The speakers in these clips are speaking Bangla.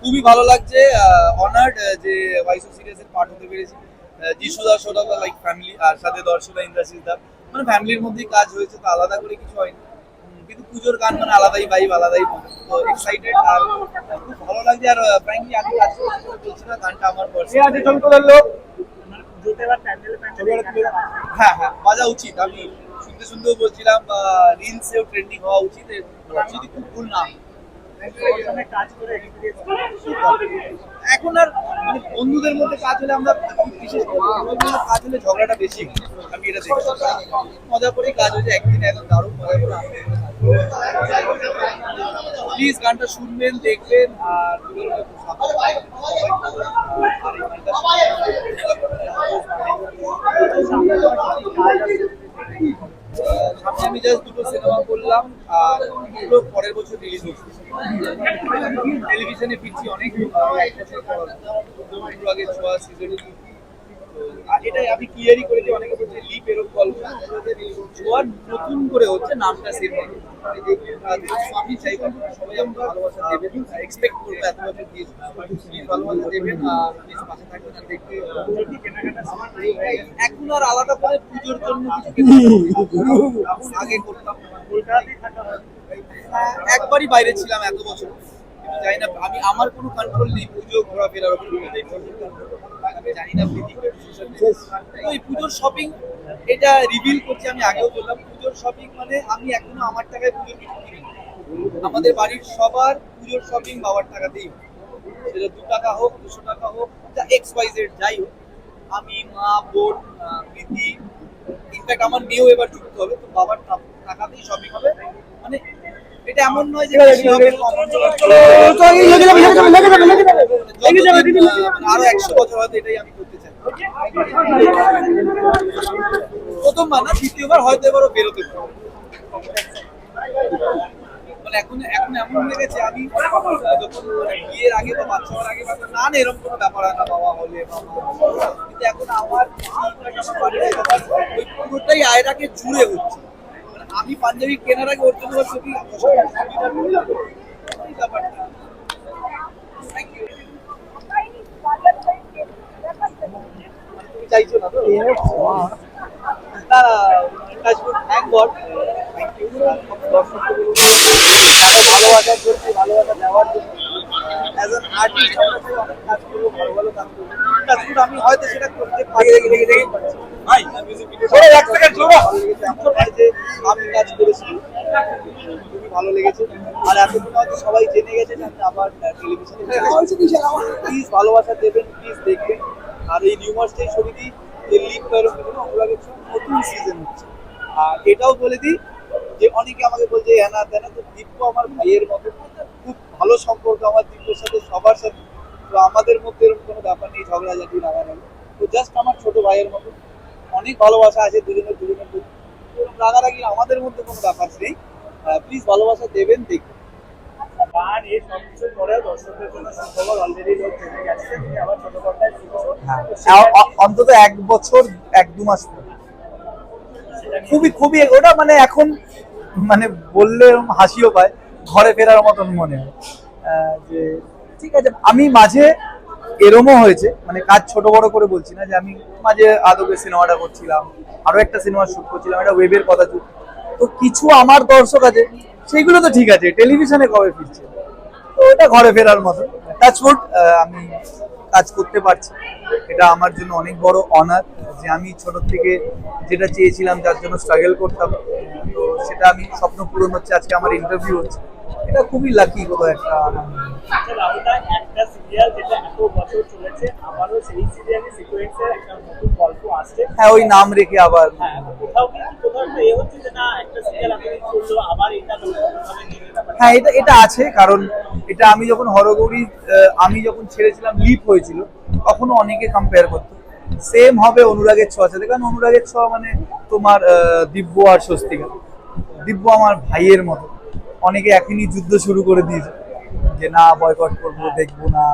খুবই ভালো লাগছে অনার্ড যে ওয়াইসো সিরিয়াসের পার্ট হতে পেরেছি। আহ, যিশুদা সোদা লাইক ফ্যামিলি আর সাথে দর্শনা ইন্দ্রাশিস দা মানে ফ্যামিলির মধ্যেই কাজ হয়েছে তো আলাদা করে কিছু হয়নি। কিন্তু পুজোর গান মানে আলাদাই ভাইব আলাদাই তো এক্সাইটেড আর খুব ভালো লাগছে। আর ফ্র্যাঙ্কলি আমি কাজ করছি বলছি না গানটা আমার personal। হ্যাঁ হ্যাঁ বাজা উচিত। আমি শুনতে শুনতেও বলছিলাম রিলসেও ট্রেন্ডিং হওয়া উচিত। যদি খুব ভুল না হয়। এখন আর মানে বন্ধুদের মধ্যে কাজ হলে আমরা বিশেষ করে কাজ হলে ঝগড়াটা বেশি আমি এটা দেখি মজা করে, কাজ হয়েছে একদিন একদম দারুণ মজা করে। প্লিজ গানটা শুনবেন, দেখবেন, আর সামনে আমি জাস্ট দুটো সিনেমা করলাম, আর দুটো পরের বছর রিলিজ হচ্ছে। টেলিভিশনে ফিরছি অনেক বছর আগে ছোঁয়া সিজন এটাই আমি ক্লিয়ারই করেছি অনেকে বলছে লিপ এরকম গল্প ছোঁয়া নতুন করে হচ্ছে নামটা সেম আমি চাইব সবাই আমাকে ভালোবাসা দেবেন এক্সপেক্ট করব এত বছর দিয়েছি ভালোবাসা দেবেন আর পাশে থাকবেন আর দেখতে এখন আর আলাদা করে পুজোর জন্য কিছু আগে করতাম। একবারই বাইরে ছিলাম এত বছর। কিন্তু জানি না, আমি, আমার কোনো কন্ট্রোল নেই পুজো ঘোরাফেরার উপর জানি এই পুজোর শপিং এটা রিভিল করছি আমি আগেও বললাম, পুজোর শপিং মানে আমি এখনও আমার টাকায় পুজোর কিছু কিনি। আমাদের বাড়ির সবার পুজোর শপিং বাবার টাকাতেই। সেটা দু টাকা হোক, দুশো টাকা হোক, যা এক্স ওয়াই জেড যাই হোক। আমি, মা, বোন প্রীতি ইনফ্যাক্ট আমার মেয়েও এবার যুক্ত হবে, তো বাবার টাকাতেই শপিং হবে। মানে এটা এমন নয় যে বেশি হবে, কম হবে। যতদিন, আহ, মানে আরও একশো বছর হয়তো এটাই আমি করতে চাই। প্রথমবার না দ্বিতীয়বার হয়তো এবারও বেরোতে মানে এখন এখন এমন হয়ে গেছে আমি যখন বিয়ের আগে বা বাচ্চা হওয়ার আগে না না এরকম কোনো ব্যাপার হয় না বাবা হলে বাবা কিন্তু এখন আমার ওই পুরোটাই আয়রাকে জুড়ে হচ্ছে। আমি পাঞ্জাবি কেনার আগে ওর জন্য চাইছো না তো? না না touchwood thank god thank you ভালোবাসার আর্টিস্ট আমরা আমি হয়তো সেটা করতে পারি দেখি দেখি দেখি ভাই মিউজিক ভিডিও এক সেকেন্ড ভালো লেগেছে আমার ভাই যে আমি কাজ করেছি। খুবই ভালো লেগেছে। আর এতদিন হয়তো সবাই জেনে গেছে যে আমি আবার টেলিভিশনে প্লিজ ভালোবাসা দেবেন প্লিজ দেখবেন। আর এই নিউমার্স যে ছবিটি যে লিক এরকম বিভিন্ন অনুরাগের সব নতুন সিজন হচ্ছে। আর এটাও বলে দিই যে অনেকে আমাকে বলছে হ্যাঁ না তেনা তো দীপ্য আমার ভাইয়ের মতো। খুব ভালো সম্পর্ক আমার দীপ্যর সাথে সবার সাথে। তো আমাদের মধ্যে এরকম কোনো ব্যাপার নেই ঝগড়াঝাটি রাগারাগি। তো জাস্ট আমার ছোট ভাইয়ের মতো। অনেক ভালোবাসা আছে দুজনের রাগারাগি আমাদের মধ্যে কোনো ব্যাপার নেই। প্লিজ ভালোবাসা দেবেন দেখবেন গান এই সব কিছুর পরেও দর্শকদের জন্য সুখবর অলরেডি লোক জেনে গেছে। তুমি আবার ছোট পর্দায় ফিরছো। তো সেটা- অ- অন্তত এক বছর এক দু মাস খুবই খুবই ওটা মানে এখন মানে বললে হাসিও পায় ঘরে ফেরার মতন মনে হয়। আহ, যে ঠিক আছে আমি মাঝে এরমও হয়েছে। মানে কাজ ছোট বড় করে বলছি না যে আমি মাঝে আদবের সিনেমাটা করছিলাম, আরও একটা সিনেমা শুট করছিলাম, একটা ওয়েবের কথা তো কিছু আমার দর্শক আছে, সেগুলো তো ঠিক আছে, টেলিভিশনে কবে ফিরছে? তো ওটা ঘরে ফেরার মতো। টাচউড আমি কাজ করতে পারছি। এটা আমার জন্য অনেক বড় অনার যে আমি ছোট থেকে যেটা চেয়েছিলাম, যার জন্য স্ট্রাগল করতাম। তো সেটা আমি স্বপ্ন পূরণ হচ্ছে, আজকে আমার ইন্টারভিউ হচ্ছে। এটা খুবই লাকি কোথাও একটা আচ্ছা, একটা সিরিয়াল যেটা এত বছর চলেছে আবারও সেই সিরিয়ালে সিকোয়েন্সের একটা নতুন গল্প আসছে। হ্যাঁ ওই নাম রেখে আবার। হ্যাঁ কোথাও কি কোথাও একটা এ হচ্ছে যে না একটা সিরিয়াল এতদিন চলল আবার এটা নতুনভাবে নিয়ে ব্যাপারটা হ্যাঁ এটা এটা আছে কারণ এটা আমি যখন হরগৌরী আমি যখন ছেড়েছিলাম লিপ হয়েছিল তখনও অনেকে কম্পেয়ার করতো। সেম হবে অনুরাগের ছোঁয়া সাথে কারণ অনুরাগের ছোঁয়া মানে তোমার দিব্য আর স্বস্তিকা। দিব্য আমার ভাইয়ের মতো। অনেকে এখনই যুদ্ধ শুরু করে দিয়েছে। যে না বয়কট করব, দেখব না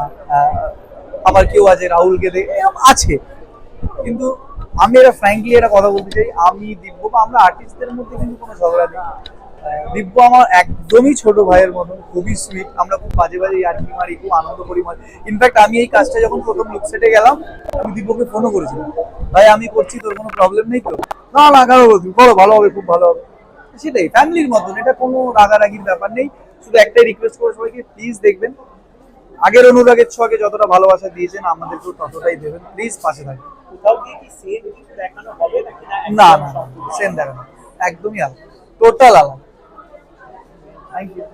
আবার কেউ আছে, রাহুলকে দেখ আছে। কিন্তু আমি এটা ফ্র্যাঙ্কলি একটা কথা বলতে চাই, আমি দিব্য বা আমরা আর্টিস্টদের মধ্যে কিন্তু কোনো ঝগড়া নেই। দিব্য আমার একদমই ছোট ভাইয়ের মতন, খুবই সুইট আমরা খুব বাজে বাজে ইয়ার্কি মারি, খুব আনন্দ করি মারি ইনফ্যাক্ট আমি এই কাজটা যখন প্রথম লুক সেটে গেলাম, আমি দিব্যকে ফোনও করেছিলাম ভাই, আমি করছি, তোর কোনো প্রবলেম নেই তো? না না বলছি বলো, ভালো হবে, খুব ভালো হবে। সেটাই ফ্যামিলির মতন, এটা কোনো রাগারাগির ব্যাপার নেই। শুধু একটাই রিকোয়েস্ট করব সবাইকে প্লিজ দেখবেন। আগের অনুরাগের ছোঁয়াকে যতটা ভালোবাসা দিয়েছেন আমাদেরকেও ততটাই দেবেন। প্লিজ পাশে থাকবেন। কোথাও গিয়ে কি সেম দেখানো হবে না? না সেন না দেখানো একদমই আলাদা। টোটাল আলাদা। Thank you